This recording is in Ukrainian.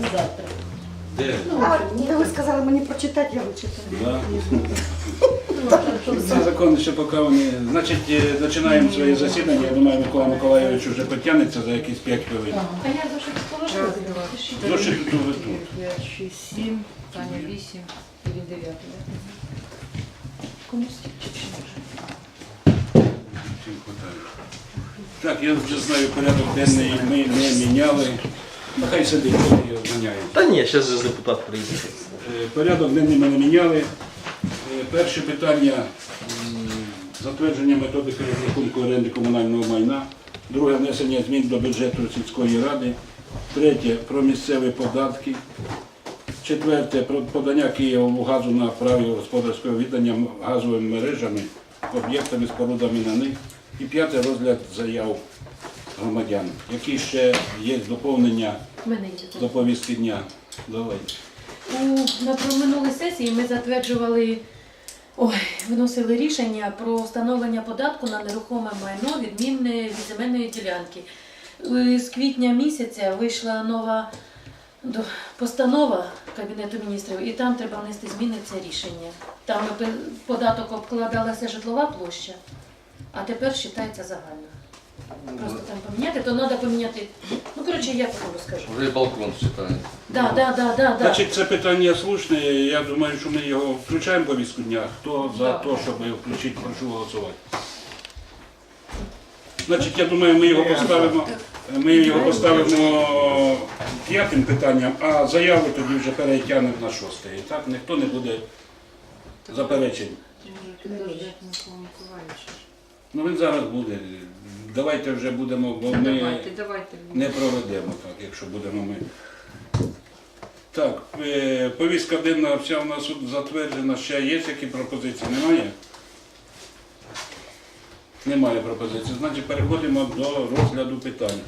завтра. Де? А, ви сказали мені прочитати, я вичитаю. Да. Це закон ще поки вони. Значить, е, починаємо своє засідання. Я думаю, Микола Миколайович вже потягнеться за якісь 5 хвилин. А я за що положила? Тут, ви тут. п'ять, шість, сім, Таня вісім, і він дев'ятий. да? Комусь? Всім хватає. Так, я вже знаю, порядок денний ми не міняли. Нехай сидить, коли його. Та ні, зараз же депутат прийде. Е, Порядок денний ми не міняли. Е, Перше питання затвердження методики розрахунку оренди комунального майна. Друге внесення змін до бюджету сільської ради. Третє про місцеві податки. Четверте про подання Києву на праві господарського віддання газовими мережами, об'єктами, спорудами на них. І п'яте розгляд заяв громадян. Які ще є доповнення до повістки дня? Давайте. У, на про минулій сесії ми затверджували, ой, виносили рішення про встановлення податку на нерухоме майно відмінне від земельної ділянки. З квітня місяця вийшла нова постанова Кабінету міністрів, і там треба внести зміни в це рішення. Там податок обкладалася житлова площа, а тепер вважається загальна. Просто там поміняти, то треба поміняти. Ну, коротше, я потім розкажу. Вже балкон читає. Да, да, да, да, да. Значить, це питання слушне. Я думаю, що ми його включаємо в повістку дня. Хто за Да. те, щоб його включити, прошу голосувати. Значить, я думаю, ми його поставимо. Ми його поставимо п'ятим питанням, а заяву тоді вже перетягнемо на шосте. І так ніхто не буде заперечень. Підождати Микола Миколаївича. Ну він зараз буде. Давайте вже будемо, бо ми Давайте, давайте. не проведемо так, якщо будемо ми. Так, е, повістка денна вся у нас тут затверджена. Ще є які пропозиції? Немає? Немає пропозицій. Значить, переходимо до розгляду питань.